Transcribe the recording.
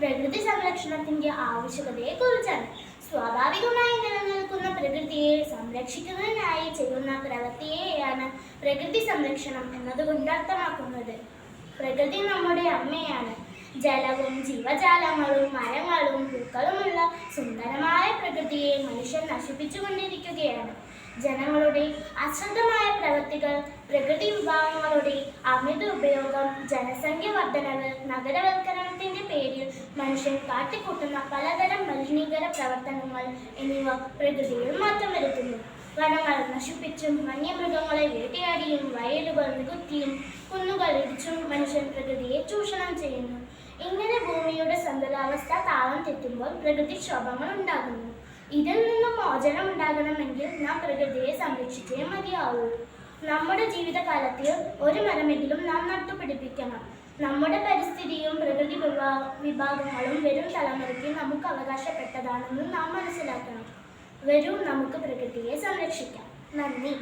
സംരക്ഷണത്തിന്റെ ആവശ്യകതയെ കുറിച്ചാണ് സ്വാഭാവികമായി നിലനിൽക്കുന്ന പ്രകൃതിയെ സംരക്ഷിക്കുന്നതിനായി ചെയ്യുന്ന പ്രവൃത്തിയെയാണ് പ്രകൃതി സംരക്ഷണം എന്നതുകൊണ്ട് അർത്ഥമാക്കുന്നത്. പ്രകൃതി നമ്മുടെ അമ്മയാണ്. ജലവും ജീവജാലങ്ങളും മരങ്ങളും പൂക്കളുമുള്ള സുന്ദരമായ പ്രകൃതിയെ മനുഷ്യൻ നശിപ്പിച്ചുകൊണ്ടിരിക്കുകയാണ്. ജനങ്ങളുടെ അശ്രദ്ധമായ പ്രവൃത്തികൾ പ്രകൃതി വിഭാഗങ്ങളുടെ അമിത ഉപയോഗം ജനസംഖ്യ വർധനവ് നഗരവൽക്കരണത്തിന്റെ മനുഷ്യൻ കാട്ടിക്കൂട്ടുന്ന പലതരം മലിനീകര പ്രവർത്തനങ്ങൾ എന്നിവ പ്രകൃതിയിൽ മാറ്റം വരുത്തുന്നു. വനങ്ങൾ നശിപ്പിച്ചും വന്യമൃഗങ്ങളെ വേട്ടയാടിയും വയലുകൾ നികുത്തിയും കുന്നുകൾ ഇടിച്ചും മനുഷ്യൻ പ്രകൃതിയെ ചൂഷണം ചെയ്യുന്നു. ഇങ്ങനെ ഭൂമിയുടെ സന്തുലാവസ്ഥ താളം തെറ്റുമ്പോൾ പ്രകൃതിക്ഷോഭങ്ങൾ ഉണ്ടാകുന്നു. ഇതിൽ നിന്നും മോചനം ഉണ്ടാകണമെങ്കിൽ നാം പ്രകൃതിയെ സംരക്ഷിച്ചേ മതിയാവൂ. നമ്മുടെ ജീവിതകാലത്തിൽ ഒരു മരമെങ്കിലും നാം നട്ടുപിടിപ്പിക്കണം. നമ്മുടെ പരിസ്ഥിതിയും പ്രകൃതി വിഭാ- വിഭാഗങ്ങളും വരും തലമുറയ്ക്ക് നമുക്ക് അവകാശപ്പെട്ടതാണെന്ന് നാം മനസ്സിലാക്കണം. വരും നമുക്ക് പ്രകൃതിയെ സംരക്ഷിക്കാം. നന്ദി.